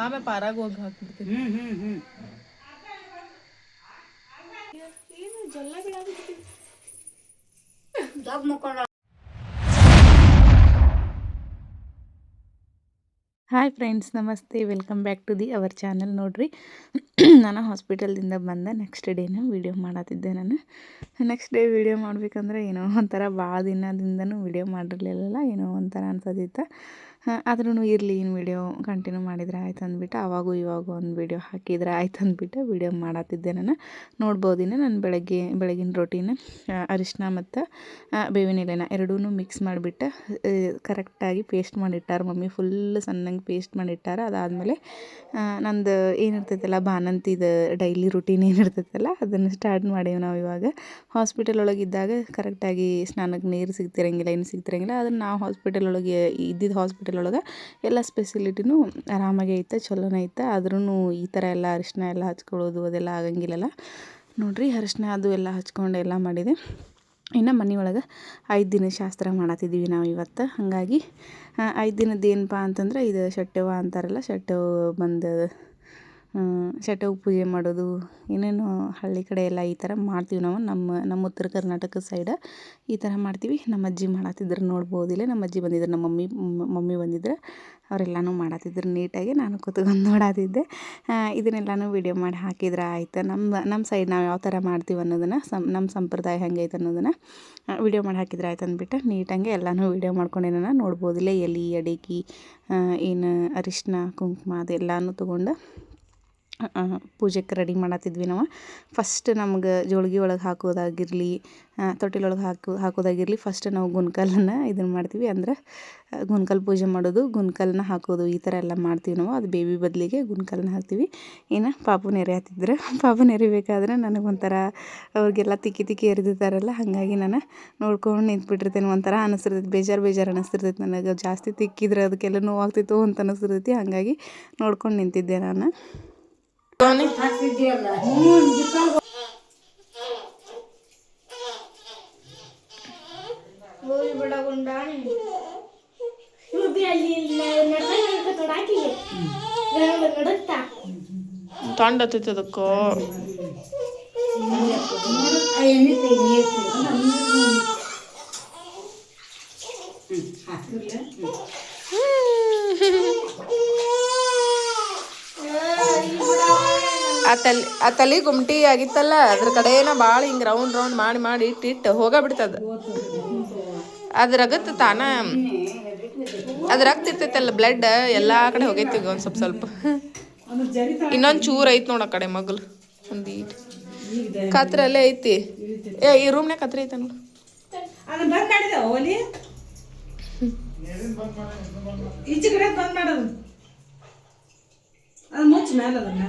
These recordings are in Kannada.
ಆಮೇಲೆ ಪಾರಾಗ ಹೋಗಿ ಹಾಕ್ಬಿಡ್ತೀನಿ. ಹ್ಮ್ ಹ್ಮ್ ಹ್ಮ್. ಏನು ಜಲ್ಲ ಬಿಡಾಬಿಡ್ತೀನಿ ದಬ್ ಮುಕ್ಕೊಂಡ ಹಾಯ್ ಫ್ರೆಂಡ್ಸ್ ನಮಸ್ತೆ. Welcome back to the our channel. ನೋಡ್ರಿ ನಾನು ಹಾಸ್ಪಿಟಲ್ದಿಂದ ಬಂದ ನೆಕ್ಸ್ಟ್ ಡೇನ ವೀಡಿಯೋ ಮಾಡತ್ತಿದ್ದೆ ನಾನು. ನೆಕ್ಸ್ಟ್ ಡೇ ವೀಡಿಯೋ ಮಾಡ್ಬೇಕಂದ್ರೆ ಏನೋ ಒಂಥರ ಭಾಳ ದಿನದಿಂದನೂ ವೀಡಿಯೋ ಮಾಡಿರಲಿಲ್ಲ ಏನೋ ಒಂಥರ ಅನ್ಸೋದಿತ್ತು. ಆದ್ರೂ ಇರಲಿ ಇನ್ನು ವೀಡಿಯೋ ಕಂಟಿನ್ಯೂ ಮಾಡಿದರೆ ಆಯ್ತು ಅಂದ್ಬಿಟ್ಟು ಅವಾಗೂ ಇವಾಗೂ ಒಂದು ವೀಡಿಯೋ ಹಾಕಿದರೆ ಆಯ್ತು ಅಂದ್ಬಿಟ್ಟು ವೀಡಿಯೋ ಮಾಡತ್ತಿದ್ದೆ ನಾನು. ನೋಡ್ಬೋದಿನ ನಾನು ಬೆಳಗ್ಗೆ, ಬೆಳಗಿನ ರೊಟೀನ ಅರಿಶಿನ ಮತ್ತು ಬೇವಿನ ಎಲೆನ ಎರಡೂ ಮಿಕ್ಸ್ ಮಾಡಿಬಿಟ್ಟು ಕರೆಕ್ಟಾಗಿ ಪೇಸ್ಟ್ ಮಾಡಿಟ್ಟಾರ. ಮಮ್ಮಿ ಫುಲ್ ಸಣ್ಣಂಗೆ ಪೇಸ್ಟ್ ಮಾಡಿಟ್ಟಾರ. ಅದಾದಮೇಲೆ ನಂದು ಏನಿರ್ತೈತಲ್ಲ ಬಾನಂತಿದು ಡೈಲಿ ರುಟೀನ್ ಏನಿರ್ತೈತಲ್ಲ, ಅದನ್ನು ಸ್ಟಾರ್ಟ್ ಮಾಡೀವಿ ನಾವು ಇವಾಗ. ಹಾಸ್ಪಿಟಲ್ ಒಳಗೆ ಇದ್ದಾಗ ಕರೆಕ್ಟಾಗಿ ಸ್ನಾನಕ್ಕೆ ನೀರು ಸಿಗ್ತಿರಂಗಿಲ್ಲ ಏನು ಸಿಗ್ತಿರಂಗಿಲ್ಲ. ಅದನ್ನು ನಾವು ಹಾಸ್ಪಿಟಲ್ ಒಳಗೆ ಇದ್ದಿದ್ದು ಹಾಸ್ಪಿಟಲ್ ಒಳಗೆ ಎಲ್ಲ ಸ್ಪೆಸಿಲಿಟಿನೂ ಆರಾಮಾಗೆ ಐತೆ ಚಲೋನೇ ಐತೆ. ಆದ್ರೂ ಈ ಥರ ಎಲ್ಲ ಅರಿಶಿನ ಎಲ್ಲ ಹಚ್ಕೊಳ್ಳೋದು ಅದೆಲ್ಲ ಆಗಂಗಿಲ್ಲಲ್ಲ. ನೋಡಿರಿ ಅರಿಶಿನ ಅದು ಎಲ್ಲ ಹಚ್ಕೊಂಡು ಎಲ್ಲ ಮಾಡಿದೆ. ಇನ್ನು ಮನೆಯೊಳಗೆ ಐದು ದಿನ ಶಾಸ್ತ್ರ ಮಾಡತ್ತಿದ್ದೀವಿ ನಾವು ಇವತ್ತು. ಹಾಗಾಗಿ ಐದು ದಿನದ್ದು ಏನಪ್ಪ ಅಂತಂದ್ರೆ ಇದು ಶೆಟ್ಟೆವ್ವ ಅಂತಾರಲ್ಲ ಶೆಟ್ಟೆವ್ ಬಂದು ಶೆಟ್ಟೆವ್ ಪೂಜೆ ಮಾಡೋದು, ಏನೇನೋ ಹಳ್ಳಿ ಕಡೆ ಎಲ್ಲ ಈ ಥರ ಮಾಡ್ತೀವಿ ನಾವು. ನಮ್ಮ ನಮ್ಮ ಉತ್ತರ ಕರ್ನಾಟಕ ಸೈಡ ಈ ಥರ ಮಾಡ್ತೀವಿ. ನಮ್ಮ ಅಜ್ಜಿ ಮಾಡತ್ತಿದ್ರು ನೋಡ್ಬೋದಿಲ್ಲ ನಮ್ಮ ಅಜ್ಜಿ ಬಂದಿದ್ರು, ನಮ್ಮ ಮಮ್ಮಿ ಮಮ್ಮಿ ಬಂದಿದ್ರು, ಅವರೆಲ್ಲನೂ ಮಾಡತ್ತಿದ್ರು ನೀಟಾಗಿ. ನಾನು ಕೂತ್ಕೊಂಡು ನೋಡತ್ತಿದ್ದೆ ಇದನ್ನೆಲ್ಲನೂ ವೀಡಿಯೋ ಮಾಡಿ ಹಾಕಿದ್ರೆ ಆಯ್ತು. ನಮ್ಮ ನಮ್ಮ ಸೈಡ್ ನಾವು ಯಾವ ಥರ ಮಾಡ್ತೀವಿ ಅನ್ನೋದನ್ನು, ಸಂ, ನಮ್ಮ ಸಂಪ್ರದಾಯ ಹೆಂಗೈತೆ ಅನ್ನೋದನ್ನು ವೀಡಿಯೋ ಮಾಡಿ ಹಾಕಿದ್ರೆ ಆಯ್ತು ಅಂದ್ಬಿಟ್ಟು ನೀಟಾಗಿ ಎಲ್ಲನೂ ವೀಡಿಯೋ ಮಾಡ್ಕೊಂಡೇನ ನೋಡ್ಬೋದಿಲ್ಲ ಎಲೆ, ಅಡಿಕೆ ಏನು ಅರಿಶಿನ ಕುಂಕುಮ ಅದೆಲ್ಲನೂ ತೊಗೊಂಡು ಪೂಜೆಗೆ ರೆಡಿ ಮಾಡತ್ತಿದ್ವಿ ನಾವು. ಫಸ್ಟ್ ನಮ್ಗೆ ಜೋಳ್ಗೆ ಒಳಗೆ ಹಾಕೋದಾಗಿರಲಿ ತೊಟ್ಟಿಲೊಳಗೆ ಹಾಕು, ಹಾಕೋದಾಗಿರಲಿ ಫಸ್ಟ್ ನಾವು ಗುನ್ಕಲ್ಲನ್ನು ಇದನ್ನು ಮಾಡ್ತೀವಿ. ಅಂದ್ರೆ ಗುನ್ಕಲ್ ಪೂಜೆ ಮಾಡೋದು ಗುನ್ಕಲ್ನ ಹಾಕೋದು, ಈ ಥರ ಎಲ್ಲ ಮಾಡ್ತೀವಿ ನಾವು. ಅದು ಬೇಬಿ ಬದಲಿಗೆ ಗುನ್ಕಲ್ನ ಹಾಕ್ತೀವಿ. ಏನು, ಪಾಪು ನೆರೆ ಹತ್ತಿದ್ರೆ ಪಾಪು ನೆರಿಬೇಕಾದ್ರೆ ನನಗೊಂಥರ ಅವ್ರಿಗೆಲ್ಲ ತಿಕ್ಕಿ ತಿಕ್ಕಿ ಎರಿದಿರ್ತಾರಲ್ಲ, ಹಾಗಾಗಿ ನಾನು ನೋಡ್ಕೊಂಡು ನಿಂತ್ಬಿಟ್ಟಿರ್ತೇನೆ ಒಂಥರ ಅನಿಸ್ತಿರ್ತೈತಿ, ಬೇಜಾರು ಬೇಜಾರು ಅನಿಸ್ತಿರ್ತೈತಿ ನನಗೆ. ಜಾಸ್ತಿ ತಿಕ್ಕಿದ್ರೆ ಅದಕ್ಕೆಲ್ಲ ನೋವಾಗ್ತಿತ್ತು ಅಂತ ಅನಿಸ್ತಿರ್ತೈತಿ, ಹಾಗಾಗಿ ನೋಡ್ಕೊಂಡು ನಿಂತಿದ್ದೆ ನಾನು. ಹಾಕ್ತಿದ್ಯಲ್ಲ ಹೋಗಿ ಬಿಡಗುಂಡ ಅಲ್ಲಿ ನಡಕ್ಕಿಗೆ ನಡುತ್ತಾ? ತೊಂಡ ಹತ್ತೈತೆ ಅದಕ್ಕೋ. ಹ್ಞೂ ಹಾಕಿಲ್ಲ ಹ್ಞೂ ಆ ತಲೆ ಆ ತಲೆ ಗುಮ್ಟಿ ಆಗಿತ್ತಲ್ಲ, ಅದ್ರ ಕಡೆನ ಭಾಳ ಹಿಂಗೆ ರೌಂಡ್ ರೌಂಡ್ ಮಾಡಿ ಮಾಡಿ ಇಟ್ಟು ಇಟ್ಟು ಹೋಗ ಬಿಡ್ತದ ಅದು ರಗತ್ ತಾನ, ಅದ್ ರಕ್ತ ಇರ್ತೈತಲ್ಲ ಬ್ಲಡ್ ಎಲ್ಲಾ ಕಡೆ ಹೋಗೈತಿ ಒಂದು ಸ್ವಲ್ಪ ಸ್ವಲ್ಪ. ಇನ್ನೊಂದು ಚೂರು ಐತಿ ನೋಡ ಕಡೆ ಮಗಲು, ಒಂದು ಈಟ್. ಕತ್ರ ಅಲ್ಲೇ ಐತಿ. ಏ, ಈ ರೂಮ್ನ್ಯಾಗ ಕತ್ರಿ ಐತ ನೋಡು. ಈಚೆ ಕಡೆ ಬಂದ್ ಮಾಡೋದು. ಅದು ಮುಚ್ಚ ಮೇಲೆ ಅದನ್ನ.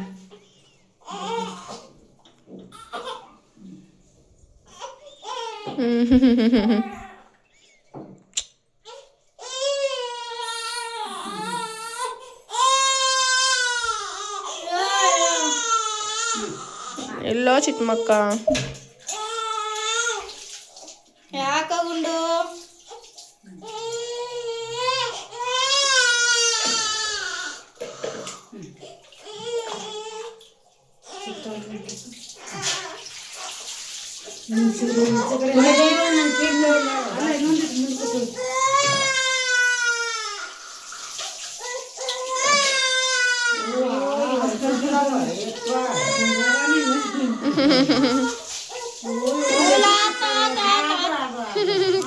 ಎಲ್ಲೋ ಚಿಕ್ಕ ಮಕ್ಕ ಯಾಕ ಗುಂಡು?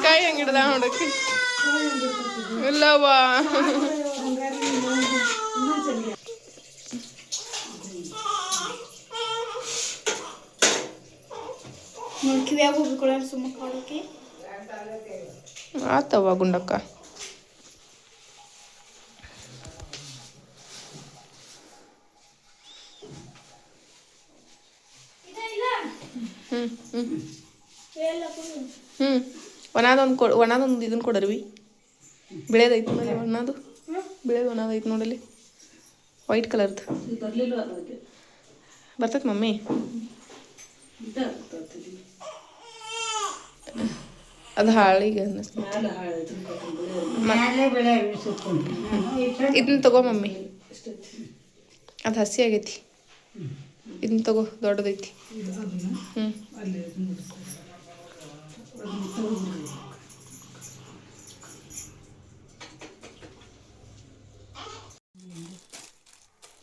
கை எங்கிட்டதான் உனக்கு. இல்லவா? ಕಿವಿಯಾಗ ಹೋಗ್ಬಿಕೊಳ್ಳ ಸುಮ್ಮ ಕಾಡೋಕೆ ಆತವ ಗುಂಡಕ್ಕ. ಹ್ಮ್ ಒಣದೊಂದು ಕೊಡ್ ಒಣದೊಂದು ಇದನ್ನ ಕೊಡರ್ವಿ. ಬಿಳೇದೈತಿ ನೋಡಿ ಒಣದು. ಬಿಳೇದು ಒಣದೈತಿ ನೋಡಲ್ಲಿ. ವೈಟ್ ಕಲರ್ದು ಬರ್ತೈತೆ ಮಮ್ಮಿ. ಅದು ಹಾಳಿಗೆ ಇದನ್ನ ತಗೋ ಮಮ್ಮಿ. ಅದು ಹಸಿ ಆಗೈತಿ. ಇದನ್ನ ತಗೋ ದೊಡ್ಡದೈತಿ. ಹ್ಞೂ.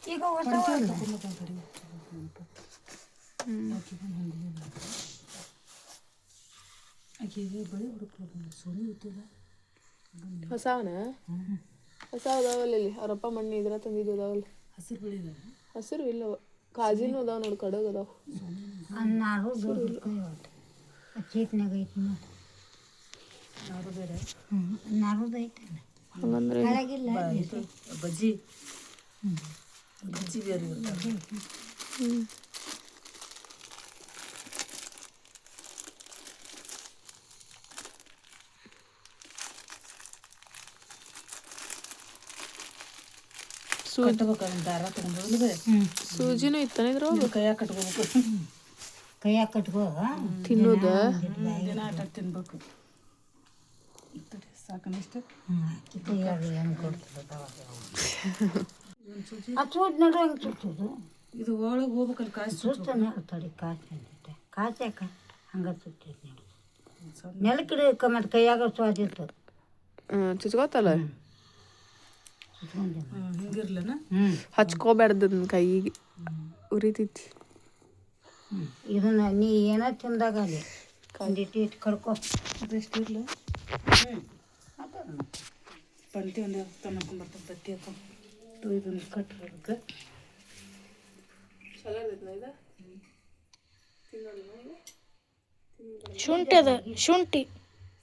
ಈಗ ಹೊಸ ಆಕೆಗೆ ಬಳೆ ಹುಡುಕ್ಲು ಸೋನಿ ಇಟ್ಟಿಲ್ಲ ಹೊಸವನ ಹೊಸ ಅದಾವಲ್ಲ ಇಲ್ಲಿ ಅವರಪ್ಪ ಮಣ್ಣು ಇದ್ರ ತಂದಿದ್ದು ಅದಾವಲ್ಲ. ಹಸಿರು ಬಳೆ ಹಸಿರು ಇಲ್ಲ. ಕಾಜಿನೂ ಅದಾವ ನೋಡಿ ಕಡಗ್ ಅದಾವ. ಅನ್ನಾರು ಐತಿ ನೋಡಿ ಯಾರು ಬೇರೆ ಹ್ಞೂ ನಾರುದು ಐತೆ ಹಂಗಂದ್ರೆ ಬಜ್ಜಿ. ಬಜ್ಜಿ ಬೇರೆ ಇರ್ತಾವೆ ಕಟ್ಟಬೇಕು ಅದನ್ನ ದಾರ ತಗೊಂಡ್ರೆ ಸೂಜಿನೂ ಇತ್ತಾನೆ ಇದ್ರೊಳಗೆ? ಕೈಯಾಗ ಕಟ್ಕೋಬೇಕು. ಕೈಯಾಗ ಕಟ್ಕೋ. ತಿನ್ನೋದು? ದಿನ ಆಟ ತಿನ್ಬೇಕು. ತಡಿ, ಸಾಕನ ಇಷ್ಟ ಹ್ಞೂ ಕೈಯಾಗ ಹೆಂಗೆ ಕೊಡ್ತದೆ ಅದು ಸೂಟ್ ನೋಡ್ರಿ ಹೆಂಗೆ ಸುತ್ತದು ಇದು ಒಳಗೆ ಹೋಗ್ಬೇಕಲ್ಲಿ ಕಾಸು ಸುತ್ತ ನೋಡಿ ತಡಿ ಕಾಸು ಬಂದಿಟ್ಟೆ ಕಾಸು ಯಾಕೆ? ಹಂಗೆ ಸುತ್ತೈತಿ ನೋಡಿ. ನೆಲಕ್ಕಿಡ ಮತ್ತು ಕೈಯಾಗ ಸ್ವಾದಿತ್ತು ಹ್ಞೂ ಚುಚ್ಕೋತಲ್ಲ? ಹಿಂಗಿರ್ಲನ? ಹ್ಞೂ ಹಚ್ಕೋಬ್ಯಾಡ್ದು ಅದನ್ನ ಕೈಗೆ. ಉರಿತೈತಿ. ಹ್ಞೂ ಇದನ್ನ ನೀ ಏನ ತಿಂದಾಗ ಅಲ್ಲಿ? ಒಂದಿಟ್ಟು ಇಟ್ಟು ಕಡ್ಕೊ. ಅದೆಷ್ಟು ಇರ್ಲ ಹ್ಞೂ ಪಂಟಿ ಒಂದು ತಗೊಂಡ್ ಬರ್ತಾರೆ ಬತ್ತಿ ಹಾಕೊಂಡು ಇದನ್ನು ಕಟ್ಟಬೇಕು ಶುಂಠಿ ಅದ ಶುಂಠಿ.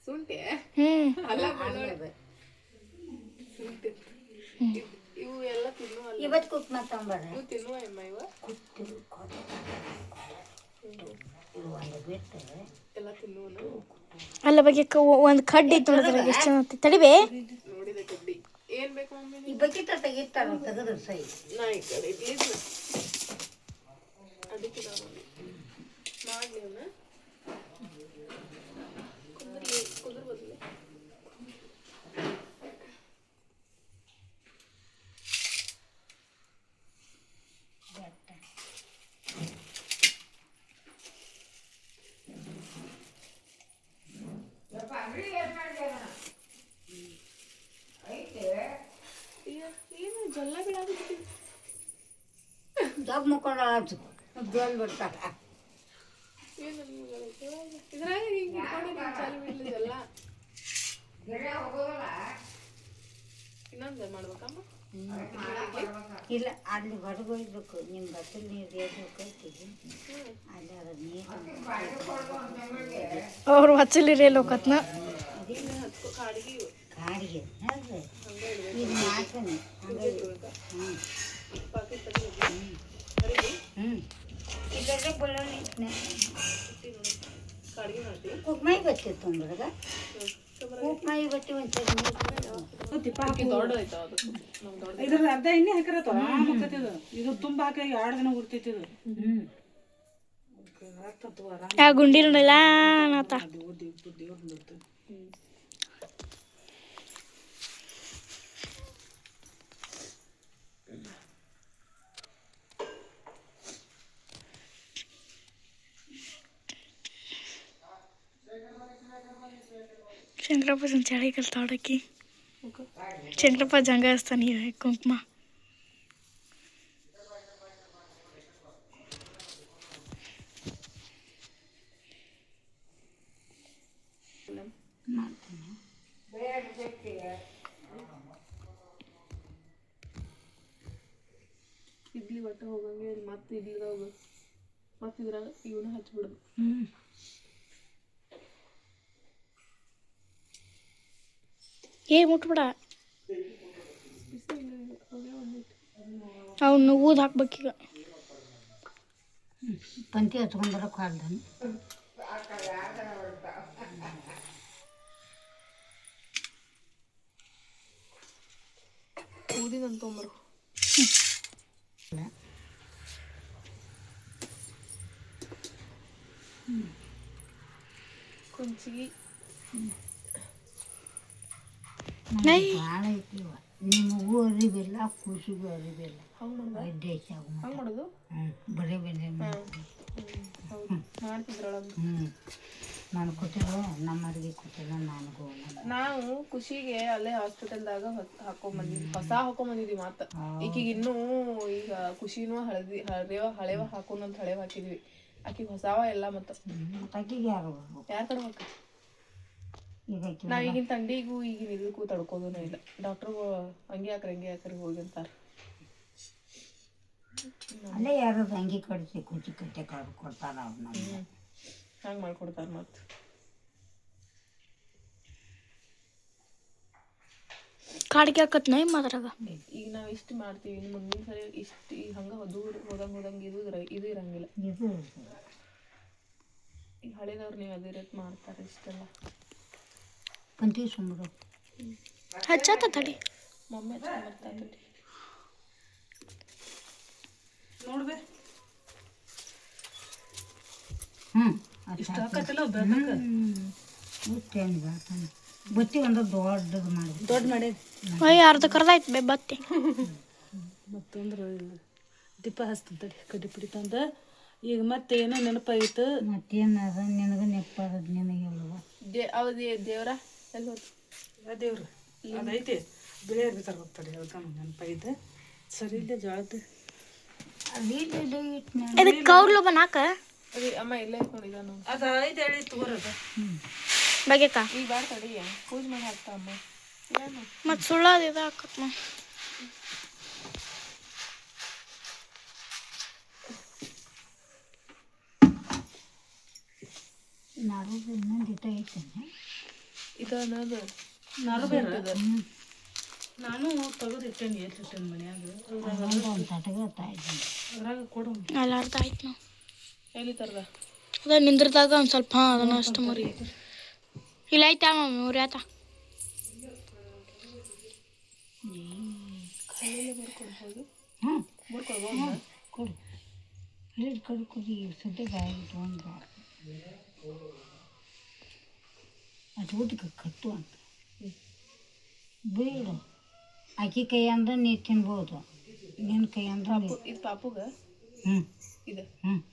ಶುಂಠಿ? ಹ್ಮ್. ಇವು ಎಲ್ಲ ತಿನ್ನುವ ಇವತ್ತು ಕುಕ್ ಮಾತಂಬರ್ರಿ ಇವು ತಿನ್ನುವ ಎಮ್ಮ ಇವ ಇದು ಒಂದು ಬಿಟ್ಟು. ಕುಕ್ ತಿನ್ನುವನು? ಅಲ್ಲ ಬಗ್ಗೆ ಒಂದು ಕಡ್ಡಿ ಐತಿ ನೋಡಿದ್ರೆ ಎಷ್ಟು ಚೆನ್ನಾಗಿ. ತಡಿಬೇ. ಈ ಬಕೆಟ್ ತೆಗಿತಾರ ತೆಗೆದ್ರೆ ಸೈ ಅದಕ್ಕೆ ನಾವು ಮಾಡ್ಲಿ ಅವನ್ನ ಕುಂದ್ರಲಿ ಕುಂದ್ರ ಬದಲಿ ಏನು ಜಲ್ಲ ಬಿಡಾಬಿಡ್ತೀನಿ ಜಬ್ ಮುಕ್ಕೊಂಡು ಆಚು ಜೋಲ್ ಬಿಡ್ತಾರ ಏನು ಇದ್ರಾಗ ಹಿಂಗೆ ಹಿಡ್ಕೊಂಡು ಚಾಲು ಇನ್ನೊಂದು ಮಾಡ್ಬೇಕಮ್ಮ? ಇಲ್ಲ ಅಲ್ಲಿ ಹೊರಗೆ ಹೋಗ್ಬೇಕು ನಿಮ್ಮ ಬಸ್ಸಲ್ಲಿ ನೀರು ಏರ್ಬೇಕೈತಿ ಅಲ್ಲಿ ಅದ್ರ ನೀರು ಅವ್ರು ಹಚ್ಚಲಿ ರೇ ಲೋಕತ್ನ ಕಾಡಿಗೆ ಇದು ಮಾಡ್ತಾನೆ. ಹಂಗೆ ಹ್ಞೂ ಇದಕ್ಕೆ ಬೆಳ್ಳುಳ್ಳಿ ಇಟ್ನೆ. ಕುಕ್ಮಾಯಿ ಬತ್ತಿ ತುಂಬ್ರಗ ಕುಕ್ಮಾಯಿ ಬತ್ತಿ ಒಂದು ಚಟ್ನಿ ದೊಡ್ಡದೈತಾವ ಅದಕ್ಕೆ ನಮ್ಗೆ ದೊಡ್ಡ ಇದ್ರ ಅರ್ಧ ಎಣ್ಣೆ ಹಾಕಿರತ್ತ? ಇದು. ತುಂಬ ಹಾಕಿ ಎರಡು ದಿನ ಉಡ್ತೈತಿ ಇದು. ಹ್ಞೂ ಆಗ್ತತ್ತು ಆರಾಮ ಆ ಗುಂಡಿ ನೋಡಿಲ್ಲ ನಾತ? ದೇವ್ರ ದೇವ್ರ ದೇವ್ರ ಬಿಡ್ತದೆ ಚಂದ್ರಪ್ಪ ಚಳಿ ಕಲ್ತಾಡಕ್ಕಿ ಚಂದ್ರಪ್ಪ ಜಂಗ ಹಚ್ತಾನೆ ಕುಂಕುಮ ಇಡ್ಲಿ ಒಟ್ಟು ಹೋಗಂಗೆ ಇಲ್ಲಿ ಮತ್ತೆ ಇಡ್ಲಿದಾಗ ಮತ್ತೆ ಇದ್ರಾಗ ಇವನ್ನ ಹಚ್ಬಿಡೋದು ಏ ಮುಟ್ಬಿಡ. ಅವನು ಊದ್ ಹಾಕ್ಬೇಕೀಗ. ಹಚ್ಕೊಂಡು ಹಚ್ಕೊಂಡ್ಬರಕ್ಕೆ ಹಾಲ್ದಾನೆ ಊದಿದಂತ ತೊಂಬರು ಕುಂಚಿಗಿ. ಭಾಳ ಐತಿ ನಿಮ್ಮ ಅರಿವಿಲ್ಲ ಖುಷಿಗೂ ಅರಿವಿಲ್ಲ ಬರೀ ಬರೀ ಹೌದು ಮಾಡ್ತಿದ್ರೊಳಗೆ? ಹ್ಞೂ ನಾನು ಕೊಟ್ಟಿಲ್ಲ ನಮ್ಮ ಅಡುಗೆ ಕೊಟ್ಟಿಲ್ಲ ನನಗೂ ನಾವು ಖುಷಿಗೆ ಅಲ್ಲೇ ಹಾಸ್ಪಿಟಲ್ದಾಗ ಹಾಕೊಂಡ್ ಹೊಸ ಹಾಕೊಂಡ್ ಬಂದಿದ್ವಿ ಮತ್ತ ಈಕಿಗೆ ಇನ್ನೂ ಈಗ ಖುಷಿನೂ ಹಳದಿ ಹಳೆವ ಹಳೆವ ಹಾಕೊಂಡ್ ಹಳೆವ ಹಾಕಿದ್ವಿ. ಆಕಿಗೆ ಹೊಸಾವ ಎಲ್ಲ ಮತ್ತ. ಆಕಿಗೆ ಯಾರು ಕಡೆ ಹೋಗ ಈಗ ನಾವ್ ಈಗಿನ ತಂಡಿಗೂ ಈಗಿನ ಇದಕ್ಕೂ ತಡ್ಕೋದೂ ಇಲ್ಲ. ಡಾಕ್ಟರ್ ಹಂಗೆ ಹಾಕ್ರಿ ಹಂಗೆ ಹಾಕ್ರಿ ಹೋಗಿ ಅಂತಾರ. ಅಲ್ಲೇ ಯಾರು ಹಂಗೆ ಕಡಿಸಿ ಕುಚಿ ಕಟ್ಟೆ ಕಡ್ದು ಕೊಡ್ತಾರ ಅವ್ರು ನಮ್ಗೆ ಹಂಗೆ ಮಾಡ್ಕೊಡ್ತಾರ ಮತ್ತು ಕಾಡಿಗೆ ಹಾಕತ್ ನೈ ಮಾದ್ರಾಗ ಈಗ ನಾವು ಇಷ್ಟು ಮಾಡ್ತೀವಿ ಇನ್ನು ಮುಂದಿನ ಸರಿ ಇಷ್ಟು ಈಗ ಹಂಗ ದೂರ ಹೋದಂಗೆ ಹೋದಂಗೆ ಇದು ಇರ- ಇದು ಇರಂಗಿಲ್ಲ. ಇದು ಈಗ ಹಳೇದವ್ರು ನೀವು ಅದೇ ರೀತಿ ಮಾಡ್ತಾರೆ ಇಷ್ಟೆಲ್ಲ. ಪಂಟಿ ಸುಮ್ಮನೆ ಹಚ್ಚತ್ತ ತಡಿ. ಮಮ್ಮಿ ನೋಡ್ಬೇ ಹ್ಞೂ ಬತ್ತಿ ಒಂದು ದೊಡ್ಡದು ಮಾಡಿ ದೊಡ್ಡ ಮಾಡಿ ಅಯ್ಯ ಅರ್ಧ ಕರ್ದಾಯ್ತು ಬೇ ಬತ್ತಿ. ಮತ್ತೊಂದ್ರ ದೀಪ ಹಚ್ತದೆ ತಡಿ ಕಡ್ಡಿ ಪುಡಿ ತಂದ. ಈಗ ಮತ್ತೆ ಏನೋ ನೆನಪಾಗಿತ್ತು? ಮತ್ತೇನು ಅದ? ನಿನಗೆ ನೆಪ್ಪದ ನಿನಗೆ ಹೇಳುವ ದೇ ಹೌದು ದೇವ್ರ? ಎಲ್ಲಿ ಹೋದ್ ದೇವ್ರು ಅದೈತಿ ಬಿಳಿ ಅರ್ಬಿ ತರ್ಬೇಕು ಅದಕ್ಕೆ ನೆನಪಾಗಿದ್ದೆ ಸರಿ ಇಲ್ಲ ಜೋಳದ ಇದಕ್ಕೆ ಕೌರ್ಲು ಬನ್ನಾಕ ಅದೇ ಅಮ್ಮ ಇಲ್ಲೇ ನಾವು ಅದು ಐದು ಹೇಳಿ ತಗೋರದ. ಬಗೆಕ? ಈಗ ಬಾರ್ ತಡಿ ಪೂಜೆ ಮಾಡಿ ಹಾಕ್ತಾ ಅಮ್ಮ. ಮತ್ತು ಸುಳ್ಳಾದ ಇದು ಹಾಕತ್ ನಾಳೆ ಇನ್ನೊಂದು ಐತೇನೆ ಇದು ಅನ್ನೋದು ನಾನು ಬೇರೆ? ನಾನು ತೆಗೆದು ಇಟ್ಟೇನಿ ಎಲ್ಲಿ ಇಟ್ಟೇನಿ ಮನ್ಯಾಗ ಒಂದು ತಟಗ ತಾಯಿದ್ದೀನಿ ಅದ್ರಾಗ ಕೊಡು. ಅಲ್ಲಿ ಅರ್ಧ ಆಯ್ತು ನಾವು ಎಲ್ಲಿ ತರ್ದ? ಅದ ನಿಂದ್ರದಾಗ ಒಂದು ಸ್ವಲ್ಪ ಹಾಂ ಅದನ್ನ ಅಷ್ಟು ಮರಿ. ಇಲ್ಲ ಆಯ್ತಾ ಮಮ್ಮಿ ಊರಿ ಆತ ಹ್ಞೂ ಕೊಡು. ರೇಟ್ ಕೊಡು ಕೊಡಿ ಸದ್ಯ ಬಾಯಿ ಇಟ್ಕೊಂಡು ಅದು ಊಟಕ್ಕೆ ಕಟ್ಟು ಅಂತ. ಬೇಡ. ಆಕಿ ಕೈ ಅಂದ್ರೆ ನೀ ತಿನ್ಬೋದು. ನಿನ್ನ ಕೈ ಅಂದ್ರೆ ನೀ- ಇದು ಪಾಪುಗ? ಹ್ಞೂ ಇದು? ಹ್ಞೂ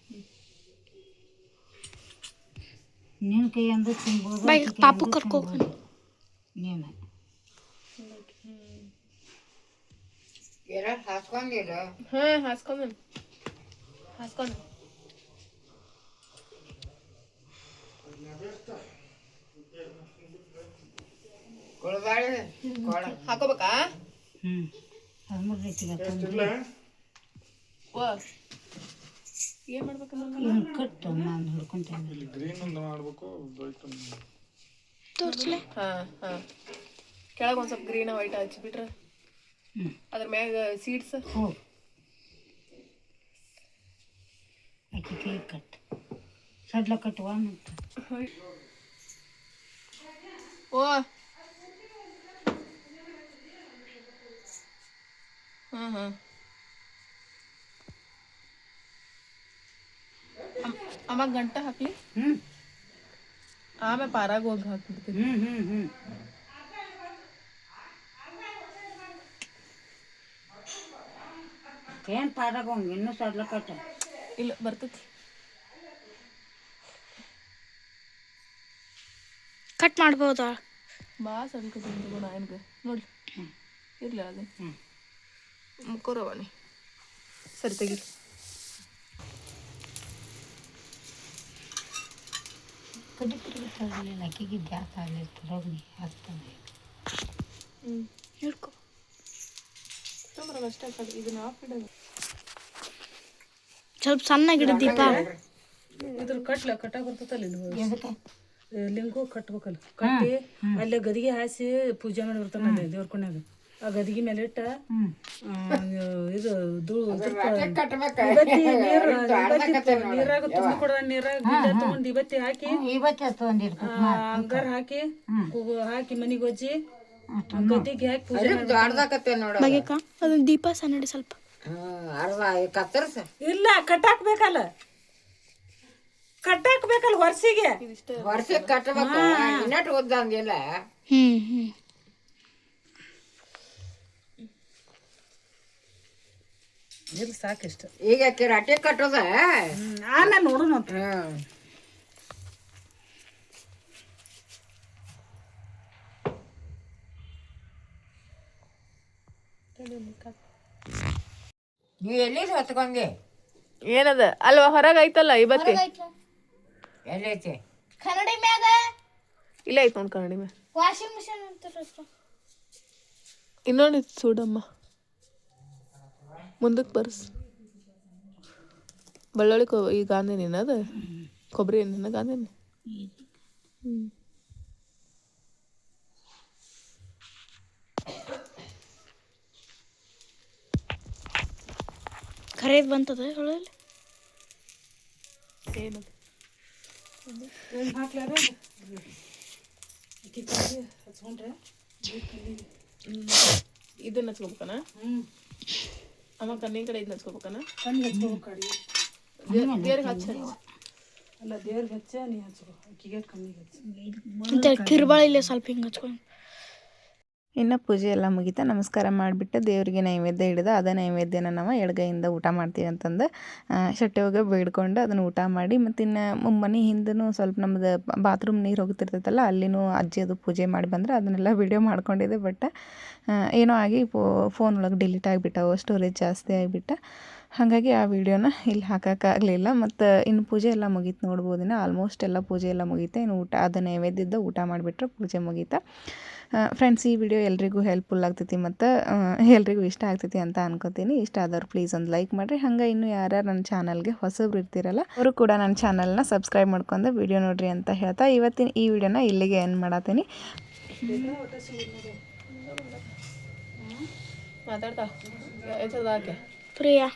ನಿನ್ನ ಕೈ ಅಂದ್ರೆ ತಿನ್ಬೋದು ಬೈ ಆಕಿ ಕೈ ಪಾಪು ಅಂದ್ರೆ ಕರ್ಕೊ ತಿನ್ಬೋದು. ನೀನು. ಹಾ ಹಾಸ್ಕೊಂಡ್ ಹಾಸ್ಕೊಂಡ್ ಹಾಕೋಬೇಕಾ? ಹ್ಞೂ ಹದಿಮೂರು ರೀತಿಗೆ ತಂದು ಓ ಏನ್ ಗ್ರೀನ್ ಒಂದು ಮಾಡಬೇಕು ವೈಟ್ ಒಂದು. ತೋರಿಸ್ಲೆ. ಹಾ ಹಾ. ಕೆಳಗೆ ಒಂದ್ ಸ್ವಲ್ಪ ಗ್ರೀನ್ ವೈಟ್ ಹಚ್ಚಿಬಿಟ್ರೆ ಅದ್ರ ಮ್ಯಾಗ ಸೀಡ್ಸ್ ಹ್ಞೂ ಕಟ್ ಸಡ್ಲ ಕಟ್ಟುವ ಮತ್ತು ಓ ಹಾ ಹಾ ಅಮ್ಮ ಗಂಟ ಹಾಕ್ಲಿ ಹ್ಞೂ ಆಮೇಲೆ ಪಾರಾಗ ಹೋಗಿ ಹಾಕ್ಬಿಡ್ತೀನಿ ಹ್ಞೂ ಹ್ಞೂ ಹ್ಞೂ ಏನು ಪಾರಾಗ ಹೋಗಿ ಇನ್ನೂ ಸಡ್ಲ ಕಟ್ಟ ಇಲ್ಲ ಬರ್ತೈತಿ ಕಟ್ ಮಾಡ್ಬೋದಾ? ಬಾ ಸಣ್ಣ ಗುಣ ಏನ್ಗೆ ನೋಡಿ. ಇರ್ಲಿ ಅದೇ ಹ್ಞೂ ಮುಕ್ಕೋರವಣಿ ಸರಿ ತೆಗಿ ಕಡಿ ಕಡಿ ತರಲಿಲ್ಲ ಆಕಿಗೆ ಜಾಸ್ತಿ ಆಗಲಿ ತರೋಗಿ ಹಾಕ್ತಾನೆ ಹ್ಞೂ ಹಿಡ್ಕೊ. ತೊಂಬರ ಅಷ್ಟೇ ಕಡಿ ಇದನ್ನ ಆಫ್ ಇಡೋದು ಸ್ವಲ್ಪ ಸಣ್ಣಗಿಡ ದೀಪ. ಇದ್ರ ಕಟ್ಲ ಕಟ್ಟಾಗ ಬರ್ತೈತಲ್ಲ ಇಲ್ಲಿ ಎದಕ್ಕೆ? ಲಿಂಗು ಕಟ್ಬೇಕಲ್ಲ. ಕಟ್ಟಿ ಅಲ್ಲೇ ಗದಿಗೆ ಹಾಸಿ ಪೂಜೆ ಮಾಡಿ ಬರ್ತಾನೆ ಅಲ್ಲೇ ದೇವ್ರ ಕೊನೆಯಾಗ ಆ ಗದಿಗೆ ಮೇಲೆ ಇಟ್ಟ ಇದು ನೀರಾಗ ತುಂಬಿ ಕೊಡ ನೀರಾಗ ತಗೊಂಡು ಇವತ್ತಿ ಹಾಕಿ ಹಂಗಾರ ಹಾಕಿ ಕೂಗು ಹಾಕಿ ಮನಿಗ್ ಒಜ್ಜಿ ಗದಿಗೆ ಹಾಕಿ ಪೂಜೆ ಅದನ್ನ ದೀಪ ಸನ್ನಡಿ ಸ್ವಲ್ಪ. ಇಲ್ಲ ಕಟ್ಟಾಕ್ಬೇಕಲ್ಲ. ಕಟ್ಟಾಕ್ಬೇಕಲ್ಲ ವರ್ಷಿಗೆ? ಹ್ಮ್ ಹ್ಮ್. ಇರ್ಲಿ ಸಾಕಿಷ್ಟ. ಈಗ ರಟ್ಟೆ ಕಟ್ಟೋದ. ಆಮೇಲೆ ನೋಡೋಣ ಅಂತ ನೀ ಎಲ್ಲಿ ಹೊತ್ಕೊಂಡಿ? ಏನದ? ಅಲ್ವಾ ಹೊರಗೆ ಐತಲ್ಲ ಇವತ್ತಿ ಎಲ್ಲೈತಿ? ಕನ್ನಡಿ ಮ್ಯಾಗ? ಇಲ್ಲ ಐತ್ ನೋಡ್ ಕನ್ನಡಿ ಮ್ಯಾಗ. ವಾಷಿಂಗ್ ಮಿಷಿನ್ ಅಂತ ಇನ್ನೊಂದು ಸೂಡಮ್ಮ. ಮುಂದಕ್ಕೆ ಬರ್ಸ್. ಬೆಳ್ಳುಳ್ಳಿ ಕೊ ಈ ಗಾಂಧಿ ಅದು? ಕೊಬ್ಬರಿ ನಿನ್ನ ಗಾಂಧಿ ಹ್ಞೂ ಖರೇದ್ ಬಂತದ ಹೇಳಲ್ಲಿ ಏನದು? ಹಾಕ್ಲಾರ ಹಚ್ಕೊಂಡ್ರೆ ಇದನ್ನ ಹಚ್ಕೋಬೇಕನ ಹ್ಞೂ ಅಮ್ಮ ಕಣ್ಣಿನ ಕಡೆ ಇದನ್ನ ಹಚ್ಕೋಬೇಕನ ಕಣ್ಣು ಹಚ್ಕೋಬೇಕು ಕಡಿ ದೇವ್ರಿಗೆ ಹಚ್ಚ ಅಲ್ಲ ದೇವ್ರಿಗೆ ಹಚ್ಚ ನೀ ಹಚ್ಕೋ ಅಕ್ಕಿಗೆ ಕಣ್ಣಿಗೆ ಹಚ್ಚ ಇಂತ ಕಿರ್ಬಾಳ ಇಲ್ಲ ಸ್ವಲ್ಪ ಹಿಂಗೆ ಹಚ್ಕೊಂಡು ಇನ್ನು ಪೂಜೆ ಎಲ್ಲ ಮುಗಿತಾ ನಮಸ್ಕಾರ ಮಾಡಿಬಿಟ್ಟು ದೇವರಿಗೆ ನೈವೇದ್ಯ ಹಿಡಿದು ಅದೇ ನೈವೇದ್ಯನ ನಾವು ಎಡಗೈಯಿಂದ ಊಟ ಮಾಡ್ತೀವಿ ಅಂತಂದು ಹೋಗಿ ಬೇಡ್ಕೊಂಡು ಅದನ್ನು ಊಟ ಮಾಡಿ ಮತ್ತು ಇನ್ನು ಮನೆ ಹಿಂದೂ ಸ್ವಲ್ಪ ನಮ್ಮದು ಬಾತ್ರೂಮ್ ನೀರು ಹೋಗ್ತಿರ್ತೈತಲ್ಲ ಅಲ್ಲಿನೂ ಅಜ್ಜಿ ಅದು ಪೂಜೆ ಮಾಡಿ ಬಂದರೆ ಅದನ್ನೆಲ್ಲ ವಿಡಿಯೋ ಮಾಡ್ಕೊಂಡಿದ್ದೆ ಬಟ್ ಏನೋ ಆಗಿ ಫೋನ್ ಒಳಗೆ ಡಿಲೀಟ್ ಆಗಿಬಿಟ್ಟವು ಸ್ಟೋರೇಜ್ ಜಾಸ್ತಿ ಆಗಿಬಿಟ್ಟು. ಹಾಗಾಗಿ ಆ ವಿಡಿಯೋನ ಇಲ್ಲಿ ಹಾಕೋಕ್ಕಾಗಲಿಲ್ಲ ಮತ್ತು ಇನ್ನು ಪೂಜೆ ಎಲ್ಲ ಮುಗೀತು ನೋಡ್ಬೋದಿನ ಆಲ್ಮೋಸ್ಟ್ ಎಲ್ಲ ಪೂಜೆ ಎಲ್ಲ ಮುಗೀತೆ, ಇನ್ನು ಊಟ, ಅದು ನೈವೇದ್ಯದ ಊಟ ಮಾಡಿಬಿಟ್ರೆ ಪೂಜೆ ಮುಗೀತಾ. ಫ್ರೆಂಡ್ಸ್ ಈ ವಿಡಿಯೋ ಎಲ್ರಿಗೂ ಹೆಲ್ಪ್ಫುಲ್ ಆಗ್ತೈತಿ ಮತ್ತು ಎಲ್ರಿಗೂ ಇಷ್ಟ ಆಗ್ತೈತಿ ಅಂತ ಅನ್ಕೋತೀನಿ. ಇಷ್ಟ ಆದವ್ರು ಪ್ಲೀಸ್ ಒಂದು ಲೈಕ್ ಮಾಡಿರಿ. ಹಂಗೆ ಇನ್ನೂ ಯಾರ್ಯಾರು ನನ್ನ ಚಾನಲ್ಗೆ ಹೊಸಬ್ರು ಇರ್ತೀರಲ್ಲ ಅವರು ಕೂಡ ನನ್ನ ಚಾನಲ್ನ ಸಬ್ಸ್ಕ್ರೈಬ್ ಮಾಡ್ಕೊಂಡು ವಿಡಿಯೋ ನೋಡಿರಿ ಅಂತ ಹೇಳ್ತಾ ಇವತ್ತಿನ ಈ ವಿಡಿಯೋನ ಇಲ್ಲಿಗೆ ಏನು ಮಾಡತ್ತೀನಿ ಮಾತಾಡ್ತಾ? ಪ್ರಿಯಾ.